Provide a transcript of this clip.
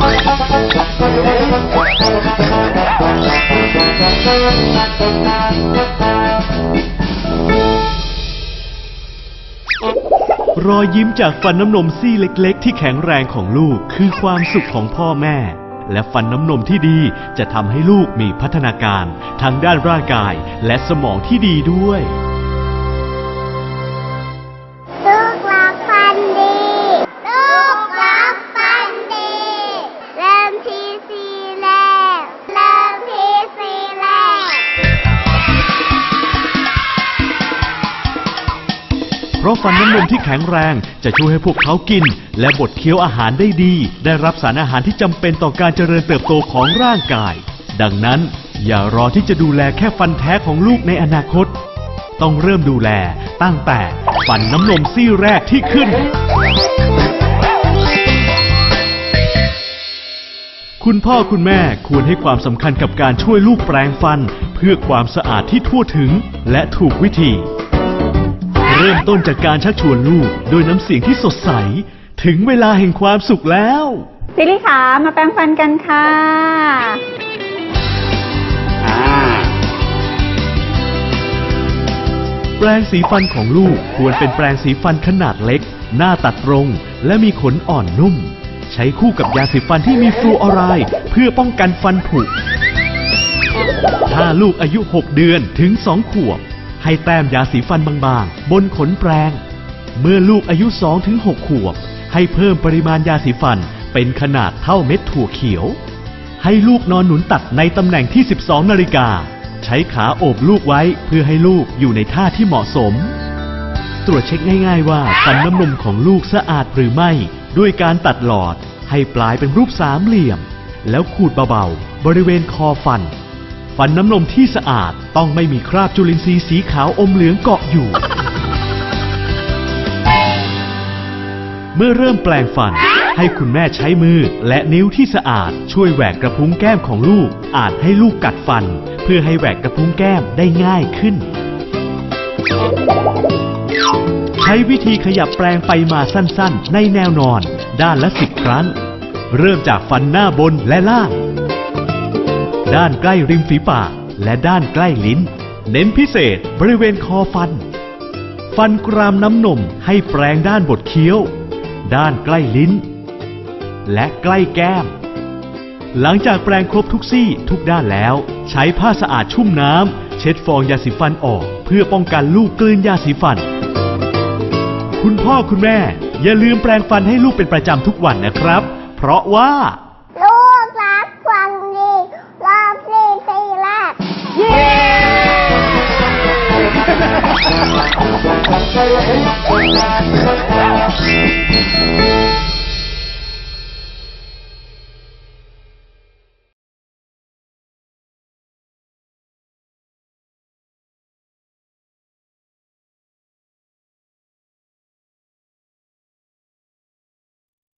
รอยยิ้มจากฟันน้ำนมซี่เล็กๆ ที่แข็งแรงของลูกคือความสุขของพ่อแม่ และฟันน้ำนมที่ดีจะทำให้ลูกมีพัฒนาการทั้งด้านร่างกายและสมองที่ดีด้วย ราะฟันน้ำนมที่แข็งแรงจะช่วยให้พวกเขากิน และบดเคี้ยวอาหารได้ดี ได้รับสารอาหารที่จำเป็นต่อการเจริญเติบโตของร่างกาย ดังนั้น อย่ารอที่จะดูแลแค่ฟันแท้ของลูกในอนาคต ต้องเริ่มดูแลตั้งแต่ฟันน้ำนมซี่แรกที่ขึ้น คุณพ่อคุณแม่ควรให้ความสำคัญกับการช่วยลูกแปรงฟัน เพื่อความสะอาดที่ทั่วถึงและถูกวิธี เริ่มต้นจากการชักชวนลูกโดยน้ำเสียงที่สดใส ถึงเวลาแห่งความสุขแล้วซิลิขามาแปรงฟันกันค่ะแปรงสีฟันของลูกควรเป็นแปรงสีฟันขนาดเล็ก หน้าตัดตรง และมีขนอ่อนนุ่ม ใช้คู่กับยาสีฟันที่มีฟลูออไรด์เพื่อป้องกันฟันผุถ้าลูกอายุ 6 เดือนถึง 2 ขวบ ให้แต้มยาสีฟันบางๆ บนขนแปรง เมื่อลูกอายุ2ถึง6ขวบ ให้เพิ่มปริมาณยาสีฟันเป็นขนาดเท่าเม็ดถั่วเขียว ให้ลูกนอนหนุนตักในตำแหน่งที่ 12 นาฬิกา ใช้ขาโอบลูกไว้เพื่อให้ลูกอยู่ในท่าที่เหมาะสม ตรวจเช็คง่ายๆว่าฟันน้ำนมของลูกสะอาดหรือไม่ ด้วยการตัดหลอด ให้ปลายเป็นรูปสามเหลี่ยม แล้วขูดเบาๆ บริเวณคอฟัน ฟันน้ำนมที่สะอาดต้องไม่มีคราบจุลินทรีย์สีขาวอมเหลืองเกาะอยู่ เมื่อเริ่มแปลงฟัน ให้คุณแม่ใช้มือและนิ้วที่สะอาด ช่วยแหวกกระพุ้งแก้มของลูก อาจให้ลูกกัดฟัน เพื่อให้แหวกกระพุ้งแก้มได้ง่ายขึ้น ใช้วิธีขยับแปลงไปมาสั้นๆ ในแนวนอน ด้านละสิบครั้ง เริ่มจากฟันหน้าบนและล่าง ด้านใกล้ริมฝีปาก และด้านใกล้ลิ้น เน้นพิเศษบริเวณคอฟัน ฟันกรามน้ำนมให้แปรงด้านบดเคี้ยว ด้านใกล้ลิ้น และใกล้แก้ม หลังจากแปรงครบทุกซี่ทุกด้านแล้ว ใช้ผ้าสะอาดชุ่มน้ำเช็ดฟองยาสีฟันออก เพื่อป้องกันลูกกลืนยาสีฟัน คุณพ่อคุณแม่ อย่าลืมแปรงฟันให้ลูกเป็นประจำทุกวันนะครับ เพราะว่า Música